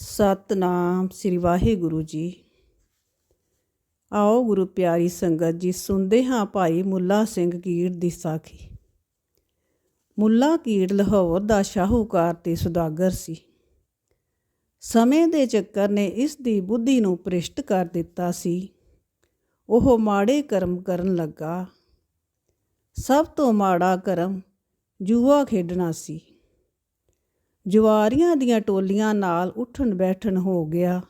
ਸਤਨਾਮ ਸ੍ਰੀ ਵਾਹਿਗੁਰੂ ਜੀ। ਆਓ ਗੁਰੂ ਪਿਆਰੀ ਸੰਗਤ ਜੀ, ਸੁਣਦੇ ਹਾਂ ਭਾਈ ਮੁੱਲਾ ਸਿੰਘ ਕੀੜ ਦੀ ਸਾਖੀ। ਮੁੱਲਾ ਕੀੜ ਲਾਹੌਰ ਦਾ ਸ਼ਾਹੂਕਾਰ ਤੇ ਸੁਦਾਗਰ ਸੀ। ਸਮੇਂ ਦੇ ਚੱਕਰ ਨੇ ਇਸ ਦੀ ਬੁੱਧੀ ਨੂੰ ਭ੍ਰਿਸ਼ਟ ਕਰ ਦਿੱਤਾ ਸੀ। ਉਹ ਮਾੜੇ ਕਰਮ ਕਰਨ ਲੱਗਾ। ਸਭ ਤੋਂ ਮਾੜਾ ਕਰਮ ਜੂਆ ਖੇਡਣਾ ਸੀ। ਜੁਆਰੀਆਂ ਦੀਆਂ ਟੋਲੀਆਂ ਨਾਲ ਉੱਠਣ ਬੈਠਣ ਹੋ ਗਿਆ।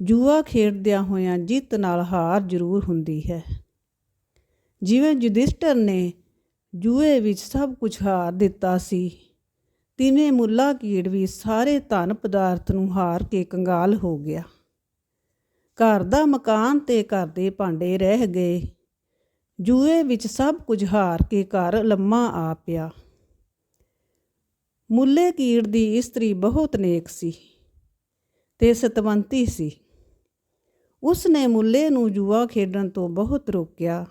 ਜੂਆ ਖੇਡਦਿਆਂ ਹੋਇਆਂ ਜਿੱਤ ਨਾਲ ਹਾਰ ਜ਼ਰੂਰ ਹੁੰਦੀ ਹੈ। ਜਿਵੇਂ ਜੁਧਿਸ਼ਟਰ ਨੇ ਜੂਏ ਵਿੱਚ ਸਭ ਕੁਝ ਹਾਰ ਦਿੱਤਾ ਸੀ, ਤਿਵੇਂ ਮੁੱਲਾ ਕੀੜ ਵੀ ਸਾਰੇ ਧਨ ਪਦਾਰਥ ਨੂੰ ਹਾਰ ਕੇ ਕੰਗਾਲ ਹੋ ਗਿਆ। ਘਰ ਦਾ ਮਕਾਨ ਤੇ ਘਰ ਦੇ ਭਾਂਡੇ ਰਹਿ ਗਏ। ਜੂਏ ਵਿੱਚ ਸਭ ਕੁਝ ਹਾਰ ਕੇ ਘਰ ਲੰਮਾ ਆ ਪਿਆ। ਮੁੱਲੇ ਕੀੜ ਦੀ ਇਸਤਰੀ ਬਹੁਤ ਨੇਕ ਸੀ ਤੇ ਸਤਵੰਤੀ ਸੀ। ਉਸ ਨੇ ਮੁੱਲੇ ਨੂੰ ਜੂਆ ਖੇਡਣ ਤੋਂ ਬਹੁਤ ਰੋਕਿਆ।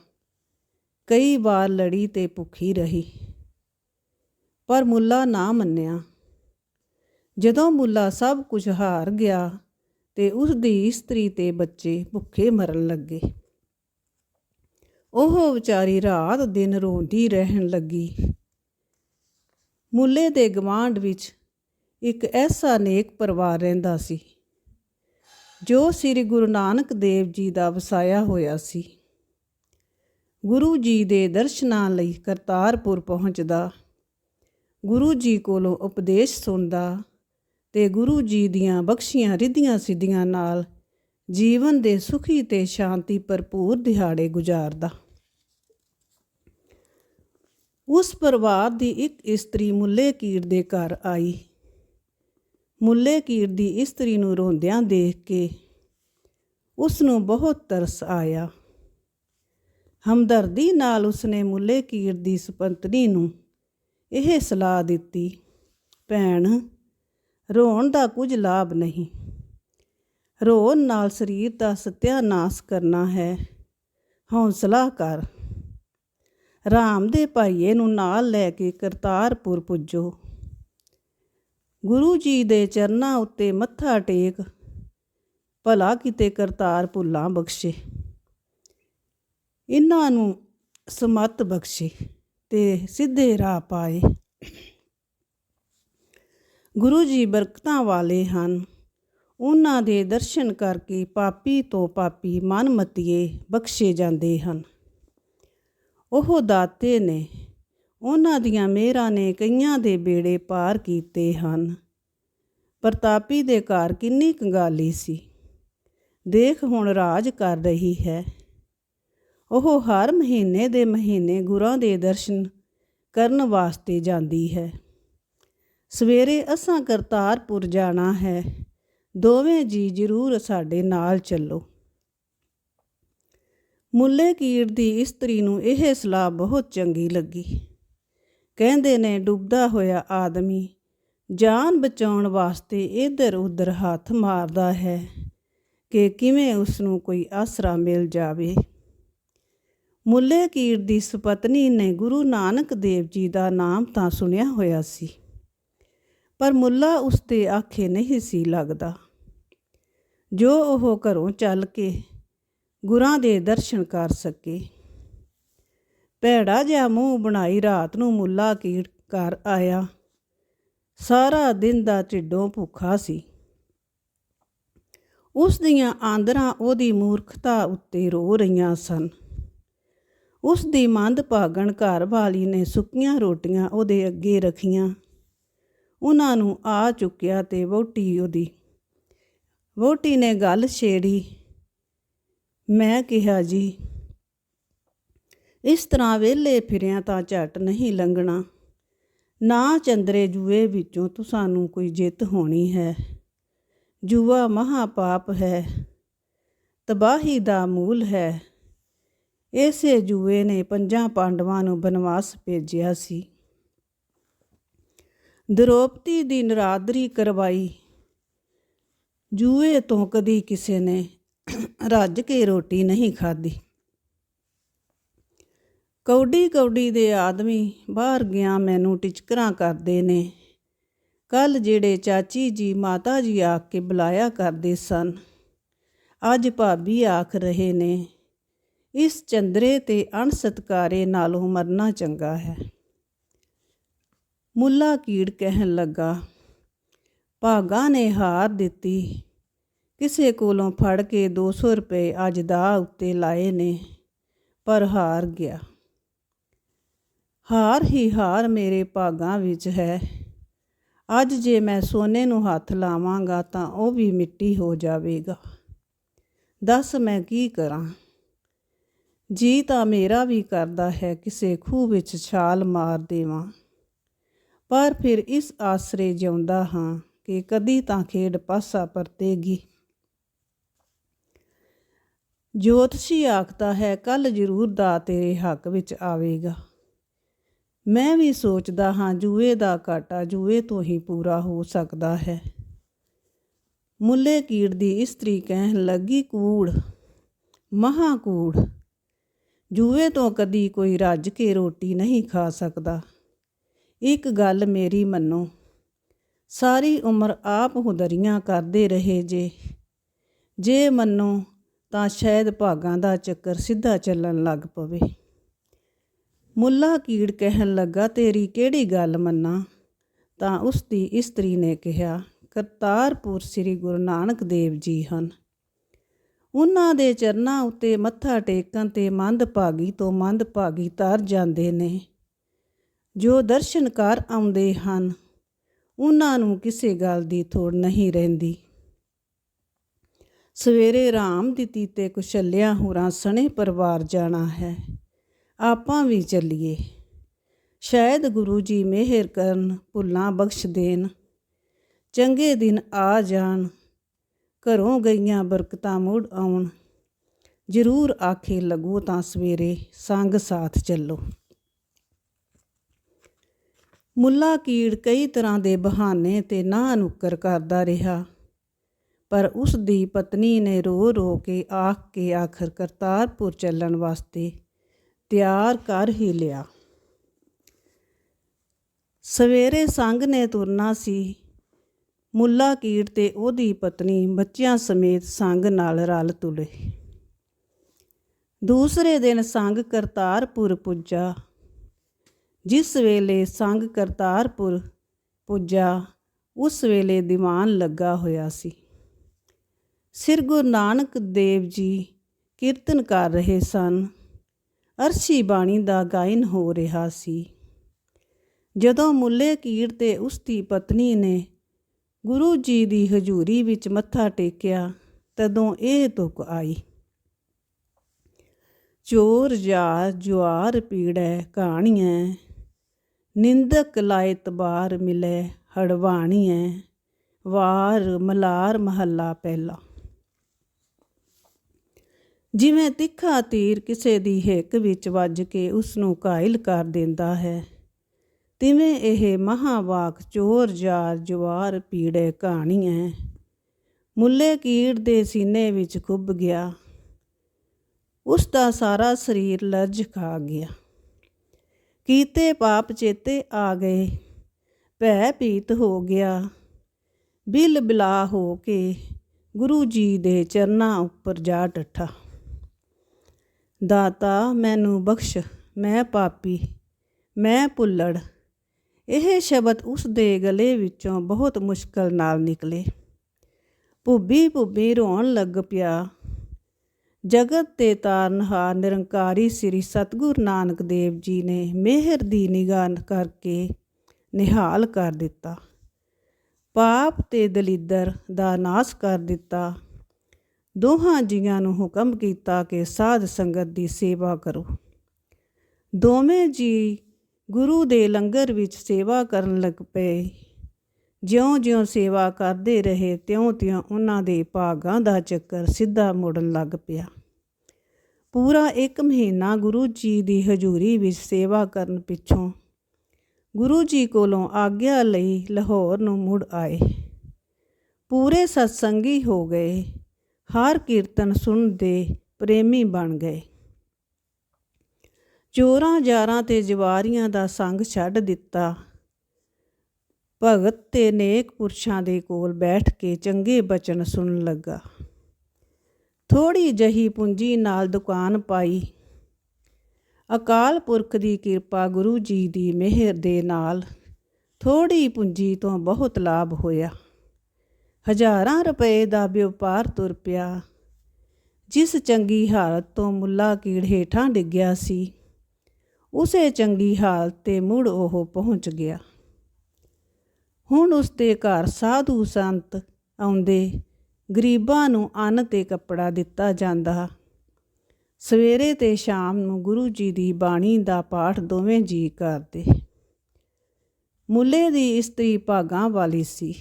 ਕਈ ਵਾਰ ਲੜੀ ਤੇ ਭੁੱਖੀ ਰਹੀ, ਪਰ ਮੁੱਲਾ ਨਾ ਮੰਨਿਆ। ਜਦੋਂ ਮੁੱਲਾ ਸਭ ਕੁਝ ਹਾਰ ਗਿਆ ਤੇ ਉਸ ਦੀ ਇਸਤਰੀ ਤੇ ਬੱਚੇ ਭੁੱਖੇ ਮਰਨ ਲੱਗੇ। ਉਹ ਵਿਚਾਰੀ ਰਾਤ ਦਿਨ ਰੋਂਦੀ ਰਹਿਣ ਲੱਗੀ। ਮੁੱਲੇ ਦੇ ਗਵਾਂਢ ਵਿੱਚ ਇੱਕ ਐਸਾ ਨੇਕ ਪਰਿਵਾਰ ਰਹਿੰਦਾ ਸੀ, ਜੋ ਸ੍ਰੀ ਗੁਰੂ ਨਾਨਕ ਦੇਵ ਜੀ ਦਾ ਵਸਾਇਆ ਹੋਇਆ ਸੀ। ਗੁਰੂ ਜੀ ਦੇ ਦਰਸ਼ਨਾਂ ਲਈ ਕਰਤਾਰਪੁਰ ਪਹੁੰਚਦਾ, ਗੁਰੂ ਜੀ ਕੋਲੋਂ ਉਪਦੇਸ਼ ਸੁਣਦਾ ਤੇ ਗੁਰੂ ਜੀ ਦੀਆਂ ਬਖਸ਼ੀਆਂ ਰਿੱਧੀਆਂ ਸਿੱਧੀਆਂ ਨਾਲ ਜੀਵਨ ਦੇ ਸੁਖੀ ਤੇ ਸ਼ਾਂਤੀ ਭਰਪੂਰ ਦਿਹਾੜੇ ਗੁਜ਼ਾਰਦਾ। ਉਸ ਪਰਿਵਾਰ ਦੀ ਇੱਕ ਇਸਤਰੀ ਮੁੱਲੇ ਕੀਰ ਦੇ ਘਰ ਆਈ। ਮੁੱਲੇ ਕੀਰ ਦੀ ਇਸਤਰੀ ਨੂੰ ਰੋਂਦਿਆਂ ਦੇਖ ਕੇ ਉਸ ਨੂੰ ਬਹੁਤ ਤਰਸ ਆਇਆ। ਹਮਦਰਦੀ ਨਾਲ ਉਸਨੇ ਮੁੱਲੇ ਕੀਰ ਦੀ ਸੁਪੰਤਨੀ ਨੂੰ ਇਹ ਸਲਾਹ ਦਿੱਤੀ, ਭੈਣ, ਰੋਣ ਦਾ ਕੁਝ ਲਾਭ ਨਹੀਂ। ਰੋਣ ਨਾਲ ਸਰੀਰ ਦਾ ਸਤਿਆਨਾਸ਼ ਕਰਨਾ ਹੈ। ਹੌਸਲਾ ਕਰ। ਰਾਮ ਦੇ ਭਾਈਏ ਨੂੰ ਨਾਲ ਲੈ ਕੇ ਕਰਤਾਰਪੁਰ ਪੁੱਜੋ। ਗੁਰੂ ਜੀ ਦੇ ਚਰਨਾਂ ਉੱਤੇ ਮੱਥਾ ਟੇਕ, ਭਲਾ ਕਿਤੇ ਕਰਤਾਰ ਭੁੱਲਾਂ ਬਖਸ਼ੇ। ਇਹਨਾਂ ਨੂੰ ਸਮਤ ਬਖਸ਼ੇ ਤੇ ਸਿੱਧੇ ਰਾਹ ਪਾਏ। ਗੁਰੂ ਜੀ ਬਰਕਤਾਂ ਵਾਲੇ ਹਨ। ਉਹਨਾਂ ਦੇ ਦਰਸ਼ਨ ਕਰਕੇ ਪਾਪੀ ਤੋਂ ਪਾਪੀ ਮਨ ਮਤੀਏ ਬਖਸ਼ੇ ਜਾਂਦੇ ਹਨ। ਉਹ ਦਾਤੇ ਨੇ। ਉਹਨਾਂ ਦੀਆਂ ਮਿਹਰਾਂ ਨੇ ਕਈਆਂ ਦੇ ਬੇੜੇ ਪਾਰ ਕੀਤੇ ਹਨ। ਪ੍ਰਤਾਪੀ ਦੇ ਘਰ ਕਿੰਨੀ ਕੰਗਾਲੀ ਸੀ। ਦੇਖ ਹੁਣ ਰਾਜ ਕਰ ਰਹੀ ਹੈ। ਉਹ ਹਰ ਮਹੀਨੇ ਦੇ ਮਹੀਨੇ ਗੁਰਾਂ ਦੇ ਦਰਸ਼ਨ ਕਰਨ ਵਾਸਤੇ ਜਾਂਦੀ ਹੈ। ਸਵੇਰੇ ਅਸਾਂ ਕਰਤਾਰਪੁਰ ਜਾਣਾ ਹੈ। ਦੋਵੇਂ ਜੀ ਜ਼ਰੂਰ ਸਾਡੇ ਨਾਲ ਚੱਲੋ। ਮੁੱਲੇ ਕੀਰ ਦੀ ਇਸਤਰੀ ਨੂੰ ਇਹ ਸਲਾਹ ਬਹੁਤ ਚੰਗੀ ਲੱਗੀ। ਕਹਿੰਦੇ ਨੇ, ਡੁੱਬਦਾ ਹੋਇਆ ਆਦਮੀ ਜਾਨ ਬਚਾਉਣ ਵਾਸਤੇ ਇੱਧਰ ਉੱਧਰ ਹੱਥ ਮਾਰਦਾ ਹੈ ਕਿ ਕਿਵੇਂ ਉਸ ਨੂੰ ਕੋਈ ਆਸਰਾ ਮਿਲ ਜਾਵੇ। ਮੁੱਲੇ ਕੀਰ ਦੀ ਸੁਪਤਨੀ ਨੇ ਗੁਰੂ ਨਾਨਕ ਦੇਵ ਜੀ ਦਾ ਨਾਮ ਤਾਂ ਸੁਣਿਆ ਹੋਇਆ ਸੀ, ਪਰ ਮੁੱਲਾ ਉਸ ਦੇ ਆਖੇ ਨਹੀਂ ਸੀ ਲੱਗਦਾ। ਜੋ ਉਹ ਘਰੋਂ ਚੱਲ ਕੇ ਗੁਰਾਂ ਦੇ ਦਰਸ਼ਨ ਕਰ ਸਕੇ। ਭੈੜਾ ਜਿਹਾ ਮੂੰਹ ਬਣਾਈ ਰਾਤ ਨੂੰ ਮੁੱਲਾ ਕੀੜ ਘਰ ਆਇਆ। ਸਾਰਾ ਦਿਨ ਦਾ ਢਿੱਡੋਂ ਭੁੱਖਾ ਸੀ। ਉਸ ਦੀਆਂ ਆਂਦਰਾਂ ਉਹਦੀ ਮੂਰਖਤਾ ਉੱਤੇ ਰੋ ਰਹੀਆਂ ਸਨ। ਉਸ ਦੀ ਮੰਦ ਭਾਗਣ ਘਰ ਵਾਲੀ ਨੇ ਸੁੱਕੀਆਂ ਰੋਟੀਆਂ ਉਹਦੇ ਅੱਗੇ ਰੱਖੀਆਂ। ਉਹਨਾਂ ਨੂੰ ਆ ਚੁੱਕਿਆ ਤੇ ਵੋਟੀ ਉਹਦੀ ਵੋਟੀ ਨੇ ਗੱਲ ਛੇੜੀ। ਮੈਂ ਕਿਹਾ ਜੀ, ਇਸ ਤਰ੍ਹਾਂ ਵਿਹਲੇ ਫਿਰਿਆ ਤਾਂ ਝਟ ਨਹੀਂ ਲੰਘਣਾ। ਨਾ ਚੰਦਰੇ ਜੂਏ ਵਿੱਚੋਂ ਤੁਹਾਨੂੰ ਕੋਈ ਜਿੱਤ ਹੋਣੀ ਹੈ। ਜੂਆ ਮਹਾ ਪਾਪ ਹੈ, ਤਬਾਹੀ ਦਾ ਮੂਲ ਹੈ। ਇਸੇ ਜੂਏ ਨੇ ਪੰਜਾਂ ਪਾਂਡਵਾਂ ਨੂੰ ਬਨਵਾਸ ਭੇਜਿਆ ਸੀ। ਦ੍ਰੋਪਤੀ ਦੀ ਨਰਾਦਰੀ ਕਰਵਾਈ। ਜੂਏ ਤੋਂ ਕਦੀ ਕਿਸੇ ਨੇ ਰੱਜ ਕੇ ਰੋਟੀ ਨਹੀਂ ਖਾਧੀ। ਕੌਡੀ ਕੌਡੀ ਦੇ ਆਦਮੀ ਬਾਹਰ ਗਿਆ, ਮੈਨੂੰ ਟਿਚਕਰਾਂ ਕਰਦੇ ਨੇ। ਕੱਲ ਜਿਹੜੇ ਚਾਚੀ ਜੀ, ਮਾਤਾ ਜੀ ਆ ਕੇ ਬੁਲਾਇਆ ਕਰਦੇ ਸਨ। ਅੱਜ ਭਾਬੀ ਆਖ ਰਹੇ ਨੇ, ਇਸ ਚੰਦਰੇ ਤੇ ਅਣਸਤਕਾਰੇ ਨਾਲੋਂ ਮਰਨਾ ਚੰਗਾ ਹੈ। ਮੁੱਲਾ ਕੀੜ ਕਹਿਣ ਲੱਗਾ, ਭਾਗਾ ਨੇ ਹਾਰ ਦਿੱਤੀ। ਕਿਸੇ ਕੋਲੋਂ ਫੜ ਕੇ 200 ਰੁਪਏ ਅੱਜ ਦਾ ਉੱਤੇ ਲਾਏ ਨੇ, ਪਰ ਹਾਰ ਗਿਆ। ਹਾਰ ਹੀ ਹਾਰ ਮੇਰੇ ਭਾਗਾਂ ਵਿੱਚ ਹੈ। ਅੱਜ ਜੇ ਮੈਂ ਸੋਨੇ ਨੂੰ ਹੱਥ ਲਾਵਾਂਗਾ ਤਾਂ ਉਹ ਵੀ ਮਿੱਟੀ ਹੋ ਜਾਵੇਗਾ। ਦੱਸ ਮੈਂ ਕੀ ਕਰਾਂ? ਜੀ ਤਾਂ ਮੇਰਾ ਵੀ ਕਰਦਾ ਹੈ ਕਿਸੇ ਖੂਹ ਵਿੱਚ ਛਾਲ ਮਾਰ ਦੇਵਾਂ। ਪਰ ਫਿਰ ਇਸ ਆਸਰੇ ਜਿਉਂਦਾ ਹਾਂ ਕਿ ਕਦੀ ਤਾਂ ਖੇਡ ਪਾਸਾ ਪਰਤੇਗੀ। ਜੋਤਸ਼ੀ ਆਖਦਾ ਹੈ ਕੱਲ ਜ਼ਰੂਰ ਦਾ ਤੇਰੇ ਹੱਕ ਵਿੱਚ ਆਵੇਗਾ। ਮੈਂ ਵੀ ਸੋਚਦਾ ਹਾਂ, ਜੂਏ ਦਾ ਘਾਟਾ ਜੂਏ ਤੋਂ ਹੀ ਪੂਰਾ ਹੋ ਸਕਦਾ ਹੈ। ਮੁੱਲੇ ਕੀੜ ਦੀ ਇਸਤਰੀ ਕਹਿਣ ਲੱਗੀ, ਕੂੜ ਮਹਾ ਕੂੜ ਜੂਏ ਤੋਂ ਕਦੀ ਕੋਈ ਰੱਜ ਕੇ ਰੋਟੀ ਨਹੀਂ ਖਾ ਸਕਦਾ। ਇੱਕ ਗੱਲ ਮੇਰੀ ਮੰਨੋ, ਸਾਰੀ ਉਮਰ ਆਪ ਹੁਦਰੀਆਂ ਕਰਦੇ ਰਹੇ ਜੇ। ਜੇ ਮੰਨੋ ਤਾਂ ਸ਼ਾਇਦ ਭਾਗਾਂ ਦਾ ਚੱਕਰ ਸਿੱਧਾ ਚੱਲਣ ਲੱਗ ਪਵੇ। ਮੁੱਲਾ ਕੀੜ ਕਹਿਣ ਲੱਗਾ, ਤੇਰੀ ਕਿਹੜੀ ਗੱਲ ਮੰਨਾਂ? ਤਾਂ ਉਸ ਦੀ ਇਸਤਰੀ ਨੇ ਕਿਹਾ, ਕਰਤਾਰਪੁਰ ਸ੍ਰੀ ਗੁਰੂ ਨਾਨਕ ਦੇਵ ਜੀ ਹਨ। ਉਹਨਾਂ ਦੇ ਚਰਨਾਂ ਉੱਤੇ ਮੱਥਾ ਟੇਕਣ ਤੇ ਮੰਦ ਭਾਗੀ ਤੋਂ ਮੰਦ ਭਾਗੀ ਤਰ ਜਾਂਦੇ ਨੇ। ਜੋ ਦਰਸ਼ਨ ਕਰ ਆਉਂਦੇ ਹਨ, ਉਹਨਾਂ ਨੂੰ ਕਿਸੇ ਗੱਲ ਦੀ ਥੋੜ ਨਹੀਂ ਰਹਿੰਦੀ। ਸਵੇਰੇ ਰਾਮ ਦੀ ਤੀਤੇ ਕੁਸ਼ਲਿਆ ਹੋਰਾਂ ਸਣੇ ਪਰਿਵਾਰ ਜਾਣਾ ਹੈ। ਆਪਾਂ ਵੀ ਚੱਲੀਏ। ਸ਼ਾਇਦ ਗੁਰੂ ਜੀ ਮਿਹਰ ਕਰਨ ਭੁੱਲਾਂ ਬਖਸ਼ ਦੇਣ। ਚੰਗੇ ਦਿਨ ਆ ਜਾਣ। ਘਰੋਂ ਗਈਆਂ ਬਰਕਤਾਂ ਮੁੜ ਆਉਣ। ਜ਼ਰੂਰ ਆਖੇ ਲੱਗੋ ਤਾਂ ਸਵੇਰੇ ਸੰਗ ਸਾਥ ਚੱਲੋ। ਮੁੱਲਾ ਕੀੜ ਕਈ ਤਰ੍ਹਾਂ ਦੇ ਬਹਾਨੇ ਤੇ ਨਾ ਨੁੱਕਰ ਕਰਦਾ ਰਿਹਾ। ਪਰ ਉਸ ਦੀ ਪਤਨੀ ਨੇ ਰੋ ਰੋ ਕੇ ਆਖ ਕੇ ਆਖਰ ਕਰਤਾਰਪੁਰ ਚੱਲਣ ਵਾਸਤੇ ਤਿਆਰ ਕਰ ਹੀ ਲਿਆ। ਸਵੇਰੇ ਸੰਗ ਨੇ ਤੁਰਨਾ ਸੀ। ਮੁੱਲਾ ਕੀਰ ਤੇ ਉਹਦੀ ਪਤਨੀ ਬੱਚਿਆਂ ਸਮੇਤ ਸੰਗ ਨਾਲ ਰਲ ਤੁਲੇ। ਦੂਸਰੇ ਦਿਨ ਸੰਗ ਕਰਤਾਰਪੁਰ ਪੁੱਜਾ। ਜਿਸ ਵੇਲੇ ਸੰਗ ਕਰਤਾਰਪੁਰ ਪੁੱਜਾ, ਉਸ ਵੇਲੇ ਦੀਵਾਨ ਲੱਗਾ ਹੋਇਆ ਸੀ। ਸਿਰ ਗੁਰੂ ਨਾਨਕ ਦੇਵ ਜੀ ਕੀਰਤਨ ਕਰ ਰਹੇ ਸਨ। ਅਰਸ਼ੀ ਬਾਣੀ ਦਾ ਗਾਇਨ ਹੋ ਰਿਹਾ ਸੀ। ਜਦੋਂ ਮੁੱਲੇ ਕੀੜ ਤੇ ਉਸ ਦੀ ਪਤਨੀ ਨੇ ਗੁਰੂ ਜੀ ਦੀ ਹਜ਼ੂਰੀ ਵਿੱਚ ਮੱਥਾ ਟੇਕਿਆ, ਤਦੋਂ ਇਹ ਤੁਕ ਆਈ। ਚੋਰ ਯਾਰ ਜੁਆਰ ਪੀੜੈ ਕਹਾਣੀਐ ਨਿੰਦਕ ਲਾਇ ਤਬਾਰ ਮਿਲੇ ਹੜਵਾਣੀਐ, ਵਾਰ ਮਲਾਰ ਮਹੱਲਾ ਪਹਿਲਾ। ਜਿਵੇਂ ਤਿੱਖਾ ਤੀਰ ਕਿਸੇ ਦੀ ਹਿੱਕ ਵਿੱਚ ਵੱਜ ਕੇ ਉਸ ਨੂੰ ਘਾਇਲ ਕਰ ਦਿੰਦਾ ਹੈ, ਤਿਵੇਂ ਇਹ ਮਹਾਵਾਕ ਚੋਰ ਜਾਰ ਜਵਾਰ ਪੀੜੇ ਕਹਾਣੀ ਹੈ ਮੁੱਲੇ ਕੀੜ ਦੇ ਸੀਨੇ ਵਿੱਚ ਖੁੱਭ ਗਿਆ, ਉਸ ਦਾ ਸਾਰਾ ਸਰੀਰ ਲਰਜ ਖਾ ਗਿਆ। ਕੀਤੇ ਪਾਪ ਚੇਤੇ ਆ ਗਏ, ਭੈ ਭੀਤ ਹੋ ਗਿਆ। ਬਿਲ ਬਿਲਾ ਹੋ ਕੇ ਗੁਰੂ ਜੀ ਦੇ ਚਰਨਾਂ ਉੱਪਰ ਜਾ ਟੱਠਾ ਦਾਤਾ ਮੈਨੂੰ ਬਖਸ਼, ਮੈਂ ਪਾਪੀ, ਮੈਂ ਪੁੱਲੜ ਇਹ ਸ਼ਬਦ ਉਸ ਦੇ ਗਲੇ ਵਿੱਚੋਂ ਬਹੁਤ ਮੁਸ਼ਕਲ ਨਾਲ ਨਿਕਲੇ। ਭੁੱਬੀ ਭੁੱਬੀ ਰੋਣ ਲੱਗ ਪਿਆ। ਜਗਤ ਤੇ ਤਾਰਨਹਾਰ ਨਿਰੰਕਾਰੀ ਸ੍ਰੀ ਸਤਗੁਰ ਨਾਨਕ ਦੇਵ ਜੀ ਨੇ ਮਿਹਰ ਦੀ ਨਿਗਾਹ ਕਰਕੇ ਨਿਹਾਲ ਕਰ ਦਿੱਤਾ। ਪਾਪ ਤੇ ਦਲਿੱਦਰ ਦਾ ਨਾਸ਼ ਕਰ ਦਿੱਤਾ। ਦੋਹਾਂ ਜੀਆਂ ਨੂੰ ਹੁਕਮ ਕੀਤਾ ਕਿ ਸਾਧ ਸੰਗਤ ਦੀ ਸੇਵਾ ਕਰੋ। ਦੋਵੇਂ ਜੀ ਗੁਰੂ ਦੇ ਲੰਗਰ ਵਿੱਚ ਸੇਵਾ ਕਰਨ ਲੱਗ ਪਏ। ਜਿਉਂ-ਜਿਉਂ ਸੇਵਾ ਕਰਦੇ ਰਹੇ, ਤਿਉਂ-ਤਿਉਂ ਉਹਨਾਂ ਦੇ ਭਾਗਾਂ ਦਾ ਚੱਕਰ ਸਿੱਧਾ ਮੁੜਨ ਲੱਗ ਪਿਆ। ਪੂਰਾ ਇੱਕ ਮਹੀਨਾ ਗੁਰੂ ਜੀ ਦੀ ਹਜ਼ੂਰੀ ਵਿੱਚ ਸੇਵਾ ਕਰਨ ਪਿੱਛੋਂ ਗੁਰੂ ਜੀ ਕੋਲੋਂ ਆਗਿਆ ਲਈ ਲਾਹੌਰ ਨੂੰ ਮੁੜ ਆਏ। ਪੂਰੇ ਸਤਸੰਗੀ ਹੋ ਗਏ। ਹਰ ਕੀਰਤਨ ਸੁਣਦੇ ਪ੍ਰੇਮੀ ਬਣ ਗਏ। ਚੋਰਾਂ ਜਾਰਾਂ ਤੇ ਜਵਾਰੀਆਂ ਦਾ ਸੰਗ ਛੱਡ ਦਿੱਤਾ। ਭਗਤ ਤੇ ਨੇਕ ਪੁਰਸ਼ਾਂ ਦੇ ਕੋਲ ਬੈਠ ਕੇ ਚੰਗੇ ਬਚਨ ਸੁਣਨ ਲੱਗਾ। ਥੋੜੀ ਜਹੀ ਪੂੰਜੀ ਨਾਲ ਦੁਕਾਨ ਪਾਈ। ਅਕਾਲ ਪੁਰਖ ਦੀ ਕਿਰਪਾ ਗੁਰੂ ਜੀ ਦੀ ਮਿਹਰ ਦੇ ਨਾਲ ਥੋੜੀ ਪੂੰਜੀ ਤੋਂ ਬਹੁਤ ਲਾਭ ਹੋਇਆ। ਹਜ਼ਾਰਾਂ ਰੁਪਏ ਦਾ ਵਪਾਰ ਤੁਰ ਪਿਆ। ਜਿਸ ਚੰਗੀ ਹਾਲਤ ਤੋਂ ਮੁੱਲਾ ਕੀੜ ਹੇਠਾਂ ਡਿੱਗਿਆ ਸੀ, ਉਸੇ ਚੰਗੀ ਹਾਲਤ ਤੇ ਮੁੜ ਉਹ ਪਹੁੰਚ ਗਿਆ। ਹੁਣ ਉਸ ਦੇ ਘਰ ਸਾਧੂ ਸੰਤ ਆਉਂਦੇ, ਗਰੀਬਾਂ ਨੂੰ ਅੰਨ ਤੇ ਕੱਪੜਾ ਦਿੱਤਾ ਜਾਂਦਾ। ਸਵੇਰੇ ਤੇ ਸ਼ਾਮ ਨੂੰ ਗੁਰੂ ਜੀ ਦੀ ਬਾਣੀ ਦਾ ਪਾਠ ਦੋਵੇਂ ਜੀ ਕਰਦੇ। ਮੁੱਲੇ ਦੀ ਇਸਤਰੀ ਭਾਗਾਂ ਵਾਲੀ ਸੀ।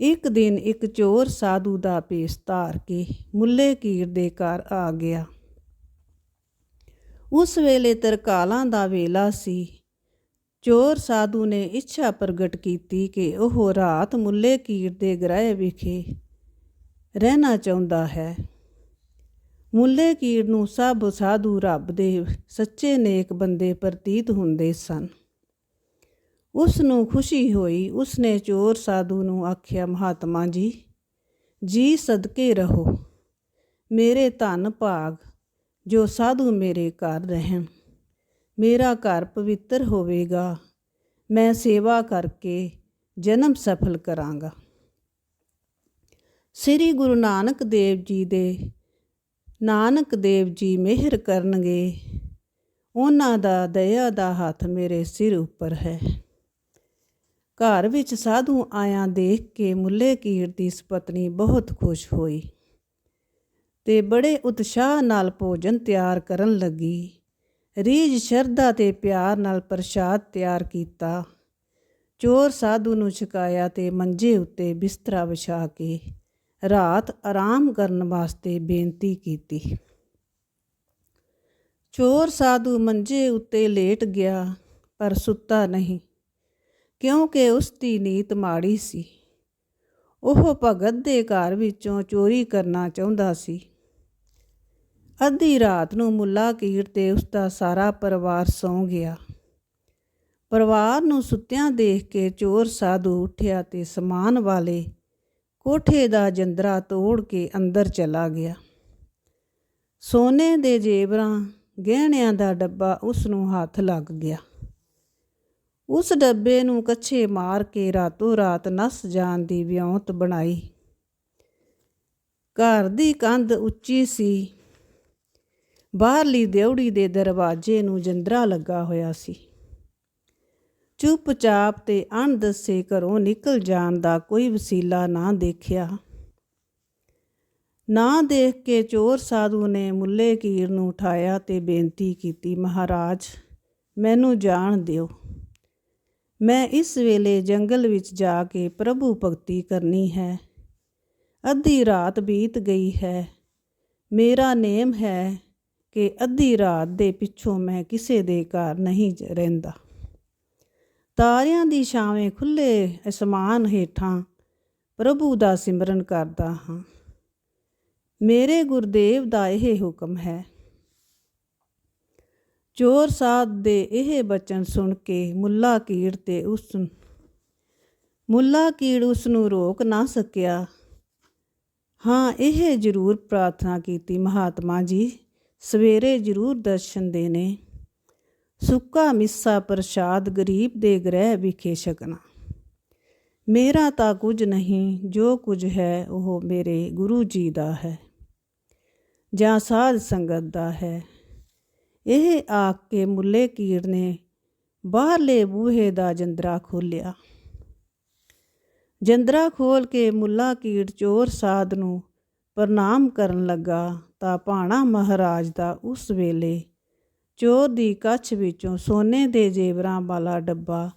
ਇੱਕ ਦਿਨ ਇੱਕ ਚੋਰ ਸਾਧੂ ਦਾ ਪੇਸ ਧਾਰ ਕੇ ਮੁੱਲੇ ਕੀਰ ਦੇ ਘਰ ਆ ਗਿਆ। ਉਸ ਵੇਲੇ ਤਰਕਾਲਾਂ ਦਾ ਵੇਲਾ ਸੀ। ਚੋਰ ਸਾਧੂ ਨੇ ਇੱਛਾ ਪ੍ਰਗਟ ਕੀਤੀ ਕਿ ਉਹ ਰਾਤ ਮੁੱਲੇ ਕੀਰ ਦੇ ਗ੍ਰਹਿ ਵਿਖੇ ਰਹਿਣਾ ਚਾਹੁੰਦਾ ਹੈ। ਮੁੱਲੇ ਕੀਰ ਨੂੰ ਸਭ ਸਾਧੂ ਰੱਬ ਦੇ ਸੱਚੇ ਨੇਕ ਬੰਦੇ ਪ੍ਰਤੀਤ ਹੁੰਦੇ ਸਨ। ਉਸ ਨੂੰ ਖੁਸ਼ੀ ਹੋਈ। ਉਸਨੇ ਚੋਰ ਸਾਧੂ ਨੂੰ ਆਖਿਆ, ਮਹਾਤਮਾ ਜੀ ਜੀ ਸਦਕੇ ਰਹੋ। ਮੇਰੇ ਧਨ ਭਾਗ, ਜੋ ਸਾਧੂ ਮੇਰੇ ਘਰ ਰਹਿਣ। ਮੇਰਾ ਘਰ ਪਵਿੱਤਰ ਹੋਵੇਗਾ। ਮੈਂ ਸੇਵਾ ਕਰਕੇ ਜਨਮ ਸਫਲ ਕਰਾਂਗਾ। ਸ੍ਰੀ ਗੁਰੂ ਨਾਨਕ ਦੇਵ ਜੀ ਦੇ ਨਾਨਕ ਦੇਵ ਜੀ ਮਿਹਰ ਕਰਨਗੇ। ਉਹਨਾਂ ਦਾ ਦਇਆ ਦਾ ਹੱਥ ਮੇਰੇ ਸਿਰ ਉੱਪਰ ਹੈ। ਘਰ ਵਿੱਚ ਸਾਧੂ ਆਇਆ ਦੇਖ ਕੇ ਮੁੱਲੇ ਕੀਰ ਦੀ ਸੁਪਤਨੀ ਬਹੁਤ ਖੁਸ਼ ਹੋਈ ਤੇ ਬੜੇ ਉਤਸ਼ਾਹ ਨਾਲ ਭੋਜਨ ਤਿਆਰ ਕਰਨ ਲੱਗੀ। ਰੀਝ ਸ਼ਰਧਾ ਤੇ ਪਿਆਰ ਨਾਲ ਪ੍ਰਸ਼ਾਦ ਤਿਆਰ ਕੀਤਾ। ਚੋਰ ਸਾਧੂ ਨੂੰ ਛਕਾਇਆ ਤੇ ਮੰਜੇ ਉੱਤੇ ਬਿਸਤਰਾ ਵਿਛਾ ਕੇ ਰਾਤ ਆਰਾਮ ਕਰਨ ਵਾਸਤੇ ਬੇਨਤੀ ਕੀਤੀ। ਚੋਰ ਸਾਧੂ ਮੰਜੇ ਉੱਤੇ ਲੇਟ ਗਿਆ, ਪਰ ਸੁੱਤਾ ਨਹੀਂ। ਕਿਉਂਕਿ ਉਸ ਦੀ ਨੀਤ ਮਾੜੀ ਸੀ। ਉਹ ਭਗਤ ਦੇ ਘਰ ਵਿੱਚੋਂ ਚੋਰੀ ਕਰਨਾ ਚਾਹੁੰਦਾ ਸੀ। ਅੱਧੀ ਰਾਤ ਨੂੰ ਮੁੱਲਾ ਕੀਰ ਤੇ ਉਸ ਦਾ ਸਾਰਾ ਪਰਿਵਾਰ ਸੌਂ ਗਿਆ। ਪਰਿਵਾਰ ਨੂੰ ਸੁੱਤਿਆਂ ਦੇਖ ਕੇ ਚੋਰ ਸਾਧੂ ਉੱਠਿਆ ਤੇ ਸਮਾਨ ਵਾਲੇ ਕੋਠੇ ਦਾ ਜੰਦਰਾ ਤੋੜ ਕੇ ਅੰਦਰ ਚਲਾ ਗਿਆ। ਸੋਨੇ ਦੇ ਜੇਵਰਾਂ, ਗਹਿਣਿਆਂ ਦਾ ਡੱਬਾ ਉਸ ਨੂੰ ਹੱਥ ਲੱਗ ਗਿਆ। ਉਸ ਡੱਬੇ ਨੂੰ ਕੱਛੇ ਮਾਰ ਕੇ ਰਾਤੋਂ ਰਾਤ ਨਸ ਜਾਣ ਦੀ ਵਿਉਂਤ ਬਣਾਈ। ਘਰ ਦੀ ਕੰਧ ਉੱਚੀ ਸੀ। ਬਾਹਰਲੀ ਦਿਉੜੀ ਦੇ ਦਰਵਾਜ਼ੇ ਨੂੰ ਜੰਦਰਾ ਲੱਗਾ ਹੋਇਆ ਸੀ। ਚੁੱਪਚਾਪ ਤੇ ਅਣਦੱਸੇ ਘਰੋਂ ਨਿਕਲ ਜਾਣ ਦਾ ਕੋਈ ਵਸੀਲਾ ਨਾ ਦੇਖਿਆ। ਨਾ ਦੇਖ ਕੇ ਚੋਰ ਸਾਧੂ ਨੇ ਮੁੱਲੇ ਕੀਰ ਨੂੰ ਉਠਾਇਆ ਤੇ ਬੇਨਤੀ ਕੀਤੀ, ਮਹਾਰਾਜ, ਮੈਨੂੰ ਜਾਣ ਦਿਓ। ਮੈਂ ਇਸ ਵੇਲੇ ਜੰਗਲ ਵਿੱਚ ਜਾ ਕੇ ਪ੍ਰਭੂ ਭਗਤੀ ਕਰਨੀ ਹੈ। ਅੱਧੀ ਰਾਤ ਬੀਤ ਗਈ ਹੈ। ਮੇਰਾ ਨੇਮ ਹੈ ਕਿ ਅੱਧੀ ਰਾਤ ਦੇ ਪਿੱਛੋਂ ਮੈਂ ਕਿਸੇ ਦੇ ਘਰ ਨਹੀਂ ਰਹਿੰਦਾ। ਤਾਰਿਆਂ ਦੀ ਛਾਵੇਂ ਖੁੱਲੇ ਅਸਮਾਨ ਹੇਠਾਂ ਪ੍ਰਭੂ ਦਾ ਸਿਮਰਨ ਕਰਦਾ ਹਾਂ। ਮੇਰੇ ਗੁਰਦੇਵ ਦਾ ਇਹ ਹੁਕਮ ਹੈ ਚੋਰ ਸਾਧ ਦੇ ਇਹ ਬਚਨ ਸੁਣ ਕੇ ਮੁੱਲਾ ਕੀੜ ਤੇ ਉਸ ਮੁੱਲਾ ਕੀੜ ਉਸ ਨੂੰ ਰੋਕ ਨਾ ਸਕਿਆ। ਹਾਂ, ਇਹ ਜ਼ਰੂਰ ਪ੍ਰਾਰਥਨਾ ਕੀਤੀ ਮਹਾਤਮਾ ਜੀ। ਸਵੇਰੇ ਜ਼ਰੂਰ ਦਰਸ਼ਨ ਦੇਣੇ। ਸੁੱਕਾ ਮਿੱਸਾ ਪ੍ਰਸ਼ਾਦ ਗਰੀਬ ਦੇ ਗ੍ਰਹਿ ਵਿਖੇ ਛਕਣਾ। ਮੇਰਾ ਤਾਂ ਕੁਝ ਨਹੀਂ, ਜੋ ਕੁਝ ਹੈ ਉਹ ਮੇਰੇ ਗੁਰੂ ਜੀ ਦਾ ਹੈ। ਜਾਂ ਸਾਧ ਸੰਗਤ ਦਾ ਹੈ। ਇਹ ਆਖ ਕੇ ਮੁੱਲੇ ਕੀੜ ਨੇ ਬਾਹਰਲੇ ਬੂਹੇ ਦਾ ਜੰਦਰਾ ਖੋਲਿਆ ਜੰਦਰਾ ਖੋਲ ਕੇ ਮੁੱਲਾ ਕੀੜ ਚੋਰ ਸਾਧ ਨੂੰ ਪ੍ਰਣਾਮ ਕਰਨ ਲੱਗਾ ਤਾਂ ਭਾਣਾ ਮਹਾਰਾਜ ਦਾ ਉਸ ਵੇਲੇ ਚੋਰ ਦੀ ਕੱਛ ਵਿੱਚੋਂ ਸੋਨੇ ਦੇ ਜੇਵਰਾਂ ਵਾਲਾ ਡੱਬਾ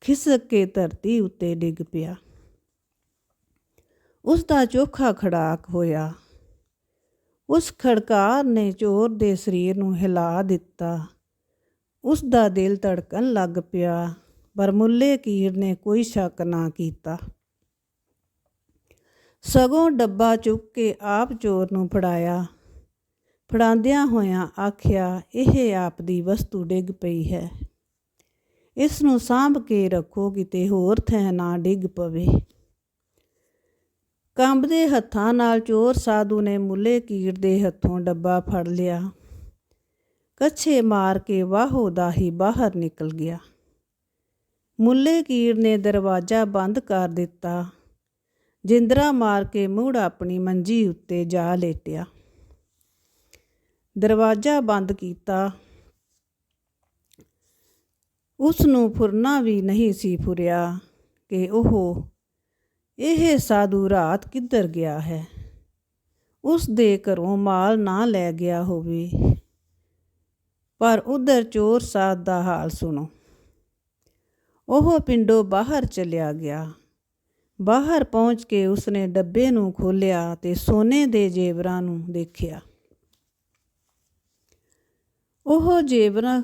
ਖਿਸਕ ਕੇ ਧਰਤੀ ਉੱਤੇ ਡਿੱਗ ਪਿਆ। ਉਸ ਦਾ ਚੋਖਾ ਖੜਾਕ ਹੋਇਆ। ਉਸ ਖੜਕਾਰ ਨੇ ਚੋਰ ਦੇ ਸਰੀਰ ਨੂੰ ਹਿਲਾ ਦਿੱਤਾ। ਉਸ ਦਾ ਦਿਲ ਧੜਕਣ ਲੱਗ ਪਿਆ, ਪਰ ਮੁੱਲੇ ਕੀਰ ਨੇ ਕੋਈ ਸ਼ੱਕ ਨਾ ਕੀਤਾ। ਸਗੋਂ ਡੱਬਾ ਚੁੱਕ ਕੇ ਆਪ ਚੋਰ ਨੂੰ ਫੜਾਇਆ। ਫੜਾਉਂਦਿਆਂ ਹੋਇਆਂ ਆਖਿਆ, ਇਹ ਆਪ ਦੀ ਵਸਤੂ ਡਿੱਗ ਪਈ ਹੈ। ਇਸ ਨੂੰ ਸਾਂਭ ਕੇ ਰੱਖੋ, ਕਿਤੇ ਹੋਰ ਥੈ ਨਾ ਡਿੱਗ ਪਵੇ। ਕੰਬਦੇ ਹੱਥਾਂ ਨਾਲ ਚੋਰ ਸਾਧੂ ਨੇ ਮੁੱਲੇ ਕੀੜ ਦੇ ਹੱਥੋਂ ਡੱਬਾ ਫੜ ਲਿਆ। ਕੱਛੇ ਮਾਰ ਕੇ ਵਾਹੋ ਦਾ ਹੀ ਬਾਹਰ ਨਿਕਲ ਗਿਆ। ਮੁੱਲੇ ਕੀੜ ਨੇ ਦਰਵਾਜ਼ਾ ਬੰਦ ਕਰ ਦਿੱਤਾ। ਜਿੰਦਰਾ ਮਾਰ ਕੇ ਮੁੜ ਆਪਣੀ ਮੰਜੀ ਉੱਤੇ ਜਾ ਲੇਟਿਆ। ਦਰਵਾਜ਼ਾ ਬੰਦ ਕੀਤਾ। ਉਸ ਨੂੰ ਫੁਰਨਾ ਵੀ ਨਹੀਂ ਸੀ ਫੁਰਿਆ ਕਿ ਉਹ ਇਹ ਸਾਧੂ ਰਾਤ ਕਿੱਧਰ ਗਿਆ ਹੈ? ਉਸ ਦੇ ਘਰੋਂ ਮਾਲ ਨਾ ਲੈ ਗਿਆ ਹੋਵੇ। ਪਰ ਉਧਰ ਚੋਰ ਸਾਧ ਦਾ ਹਾਲ ਸੁਣੋ। ਉਹ ਪਿੰਡੋਂ ਬਾਹਰ ਚਲਿਆ ਗਿਆ। ਬਾਹਰ ਪਹੁੰਚ ਕੇ ਉਸਨੇ ਡੱਬੇ ਨੂੰ ਖੋਲ੍ਹਿਆ ਤੇ ਸੋਨੇ ਦੇ ਜੇਵਰਾਂ ਨੂੰ ਦੇਖਿਆ। ਉਹ ਜੇਵਰਾਂ,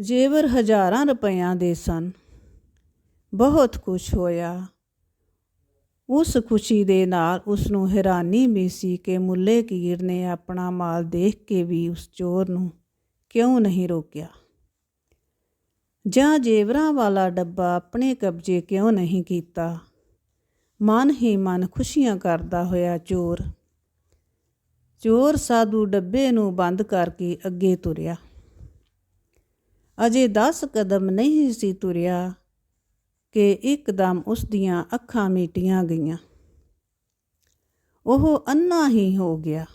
ਜੇਵਰ ਹਜ਼ਾਰਾਂ ਰੁਪਈਆਂ ਦੇ ਸਨ। ਬਹੁਤ ਖੁਸ਼ ਹੋਇਆ। ਉਸ ਖੁਸ਼ੀ ਦੇ ਨਾਲ ਉਸ ਨੂੰ ਹੈਰਾਨੀ ਵੀ ਸੀ ਕਿ ਮੁੱਲੇ ਕੀਰ ਨੇ ਆਪਣਾ ਮਾਲ ਦੇਖ ਕੇ ਵੀ ਉਸ ਚੋਰ ਨੂੰ ਕਿਉਂ ਨਹੀਂ ਰੋਕਿਆ। ਜਾਂ ਜੇਵਰਾਂ ਵਾਲਾ ਡੱਬਾ ਆਪਣੇ ਕਬਜ਼ੇ ਕਿਉਂ ਨਹੀਂ ਕੀਤਾ? ਮਨ ਹੀ ਮਨ ਖੁਸ਼ੀਆਂ ਕਰਦਾ ਹੋਇਆ ਚੋਰ। ਚੋਰ ਸਾਧੂ ਡੱਬੇ ਨੂੰ ਬੰਦ ਕਰਕੇ ਅੱਗੇ ਤੁਰਿਆ। ਅਜੇ 10 ਕਦਮ ਨਹੀਂ ਸੀ ਤੁਰਿਆ ਕਿ ਇੱਕਦਮ ਉਸ ਦੀਆਂ ਅੱਖਾਂ ਮੀਟੀਆਂ ਗਈਆਂ। ਉਹ ਅੰਨਾ ਹੀ ਹੋ ਗਿਆ।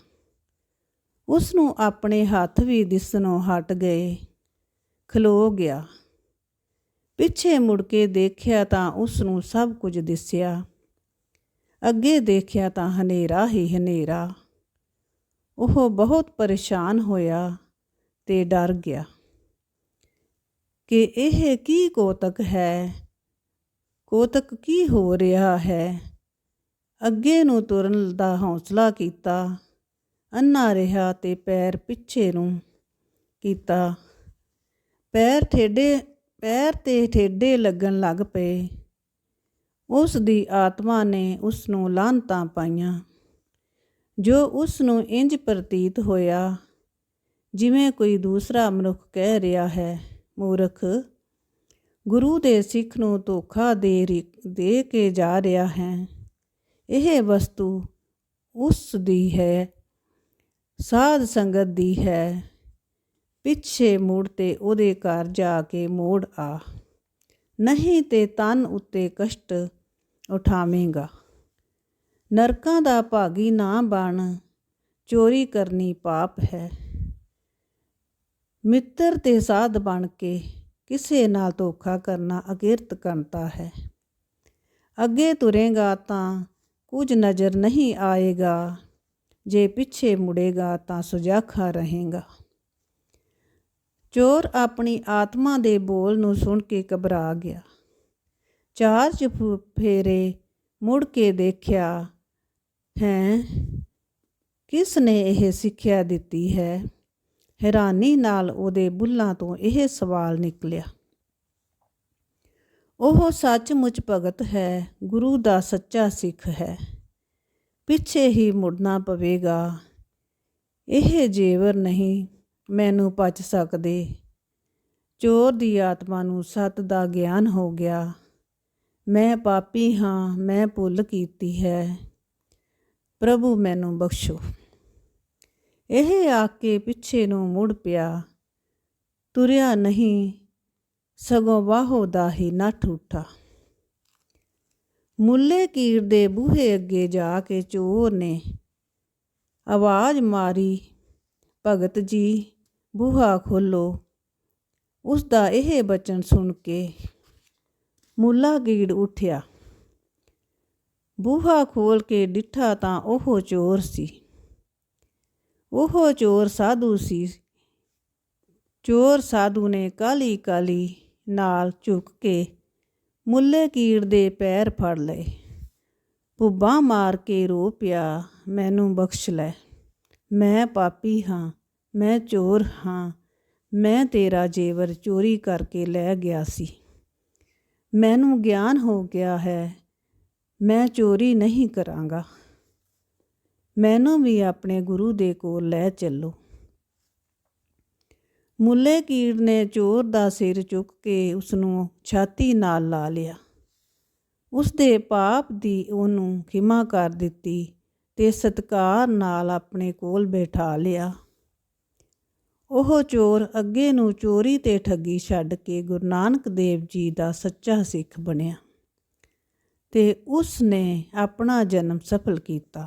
ਉਸ ਨੂੰ ਆਪਣੇ ਹੱਥ ਵੀ ਦਿਸਣੋਂ ਹਟ ਗਏ। ਖਲੋ ਗਿਆ। ਪਿੱਛੇ ਮੁੜ ਕੇ ਦੇਖਿਆ ਤਾਂ ਉਸ ਨੂੰ ਸਭ ਕੁਝ ਦਿਸਿਆ। ਅੱਗੇ ਦੇਖਿਆ ਤਾਂ ਹਨੇਰਾ ਹੀ ਹਨੇਰਾ। ਉਹ ਬਹੁਤ ਪਰੇਸ਼ਾਨ ਹੋਇਆ ਤੇ ਡਰ ਗਿਆ। ਕਿ ਇਹ ਕੀ ਕੋਤਕ ਹੈ? ਕੋਤਕ ਕੀ ਹੋ ਰਿਹਾ ਹੈ? ਅੱਗੇ ਨੂੰ ਤੁਰਨ ਦਾ ਹੌਸਲਾ ਕੀਤਾ ਅੰਨਾ ਰਿਹਾ ਤੇ ਪੈਰ ਪਿੱਛੇ ਨੂੰ ਕੀਤਾ। ਪੈਰ ਠੇਡੇ, ਪੈਰ ਤੇ ਠੇਡੇ ਲੱਗਣ ਲੱਗ ਪਏ। ਉਸ ਦੀ ਆਤਮਾ ਨੇ ਉਸ ਨੂੰ ਲਾਂਤਾਂ ਪਾਈਆਂ, ਜੋ ਉਸ ਨੂੰ ਇੰਜ ਪ੍ਰਤੀਤ ਹੋਇਆ, ਜਿਵੇਂ ਕੋਈ ਦੂਸਰਾ ਮਨੁੱਖ ਕਹਿ ਰਿਹਾ ਹੈ, ਮੂਰਖ ਗੁਰੂ ਦੇ ਸਿੱਖ ਨੂੰ ਧੋਖਾ ਦੇ ਦੇ ਕੇ ਜਾ ਰਿਹਾ ਹੈ। ਇਹ ਵਸਤੂ ਉਸ ਦੀ ਹੈ, ਸਾਧ ਸੰਗਤ ਦੀ ਹੈ। ਪਿੱਛੇ ਮੁੜ ਤੇ ਉਹਦੇ ਘਰ ਜਾ ਕੇ ਮੋੜ ਆ। ਨਹੀਂ ਤੇ ਤਨ ਉੱਤੇ ਕਸ਼ਟ ਉਠਾਵੇਂਗਾ। ਨਰਕਾਂ ਦਾ ਭਾਗੀ ਨਾ ਬਣ, ਚੋਰੀ ਕਰਨੀ ਪਾਪ ਹੈ। ਮਿੱਤਰ ਤੇ ਸਾਧ ਬਣ ਕੇ ਕਿਸੇ ਨਾਲ ਧੋਖਾ ਕਰਨਾ ਅਕਿਰਤ ਕਰਤਾ ਹੈ। ਅੱਗੇ ਤੁਰੇਗਾ ਤਾਂ ਕੁਝ ਨਜ਼ਰ ਨਹੀਂ ਆਏਗਾ। ਜੇ ਪਿੱਛੇ ਮੁੜੇਗਾ ਤਾਂ ਸੁਜਾਖਾ ਰਹੇਗਾ। ਚੋਰ ਆਪਣੀ ਆਤਮਾ ਦੇ ਬੋਲ ਨੂੰ ਸੁਣ ਕੇ ਘਬਰਾ ਗਿਆ। ਚਾਰ ਫੇਰੇ ਮੁੜ ਕੇ ਦੇਖਿਆ, ਹੈ, ਕਿਸ ਨੇ ਇਹ ਸਿੱਖਿਆ ਦਿੱਤੀ ਹੈ? ਹੈਰਾਨੀ ਨਾਲ ਉਹਦੇ ਬੁੱਲਾਂ ਤੋਂ ਇਹ ਸਵਾਲ ਨਿਕਲਿਆ। ਉਹ ਸੱਚਮੁੱਚ ਭਗਤ ਹੈ, ਗੁਰੂ ਦਾ ਸੱਚਾ ਸਿੱਖ ਹੈ। ਪਿੱਛੇ ਹੀ ਮੁੜਨਾ ਪਵੇਗਾ। ਇਹ ਜੇਵਰ ਨਹੀਂ, ਮੈਨੂੰ ਪਚ ਸਕਦੇ। ਚੋਰ ਦੀ ਆਤਮਾ ਨੂੰ ਸਤ ਦਾ ਗਿਆਨ ਹੋ ਗਿਆ। ਮੈਂ ਪਾਪੀ ਹਾਂ, ਮੈਂ ਭੁੱਲ ਕੀਤੀ ਹੈ। ਪ੍ਰਭੂ ਮੈਨੂੰ ਬਖਸ਼ੋ। ਇਹ ਆ ਕੇ ਪਿੱਛੇ ਨੂੰ ਮੁੜ ਪਿਆ। ਤੁਰਿਆ ਨਹੀਂ, ਸਗੋਂ ਬਾਹੋ ਦਾ ਹੀ ਨੱਠ ਉੱਠਾ। ਮੁੱਲੇ ਕੀਰ ਦੇ ਬੂਹੇ ਅੱਗੇ ਜਾ ਕੇ ਚੋਰ ਨੇ ਆਵਾਜ਼ ਮਾਰੀ, ਭਗਤ ਜੀ, ਬੂਹਾ ਖੋਲੋ। ਉਸ ਦਾ ਇਹ ਬਚਨ ਸੁਣ ਕੇ ਮੁੱਲਾ ਕੀੜ ਉੱਠਿਆ। ਬੂਹਾ ਖੋਲ ਕੇ ਡਿੱਠਾ ਤਾਂ ਉਹ ਚੋਰ ਸੀ। ਉਹ ਚੋਰ ਸਾਧੂ ਸੀ। ਚੋਰ ਸਾਧੂ ਨੇ ਕਾਲੀ ਕਾਲੀ ਨਾਲ ਝੁਕ ਕੇ ਮੁੱਲੇ ਕੀੜ ਦੇ ਪੈਰ ਫੜ ਲਏ। ਪੁੱਬਾ ਮਾਰ ਕੇ ਰੋ ਪਿਆ, ਮੈਨੂੰ ਬਖਸ਼ ਲੈ। ਮੈਂ ਪਾਪੀ ਹਾਂ, ਮੈਂ ਚੋਰ ਹਾਂ, ਮੈਂ ਤੇਰਾ ਜੇਵਰ ਚੋਰੀ ਕਰਕੇ ਲੈ ਗਿਆ ਸੀ। ਮੈਨੂੰ ਗਿਆਨ ਹੋ ਗਿਆ ਹੈ, ਮੈਂ ਚੋਰੀ ਨਹੀਂ ਕਰਾਂਗਾ। ਮੈਨੂੰ ਵੀ ਆਪਣੇ ਗੁਰੂ ਦੇ ਕੋਲ ਲੈ ਚੱਲੋ। ਮੁੱਲੇ ਕੀੜ ਨੇ ਚੋਰ ਦਾ ਸਿਰ ਚੁੱਕ ਕੇ ਉਸ ਨੂੰ ਛਾਤੀ ਨਾਲ ਲਾ ਲਿਆ। ਉਸ ਦੇ ਪਾਪ ਦੀ ਉਹਨੂੰ ਖਿਮਾ ਕਰ ਦਿੱਤੀ ਤੇ ਸਤਕਾਰ ਨਾਲ ਆਪਣੇ ਕੋਲ ਬਿਠਾ ਲਿਆ। ਉਹ ਚੋਰ ਅੱਗੇ ਨੂੰ ਚੋਰੀ ਤੇ ਠੱਗੀ ਛੱਡ ਕੇ ਗੁਰੂ ਨਾਨਕ ਦੇਵ ਜੀ ਦਾ ਸੱਚਾ ਸਿੱਖ ਬਣਿਆ ਤੇ ਉਸ ਨੇ ਆਪਣਾ ਜਨਮ ਸਫਲ ਕੀਤਾ।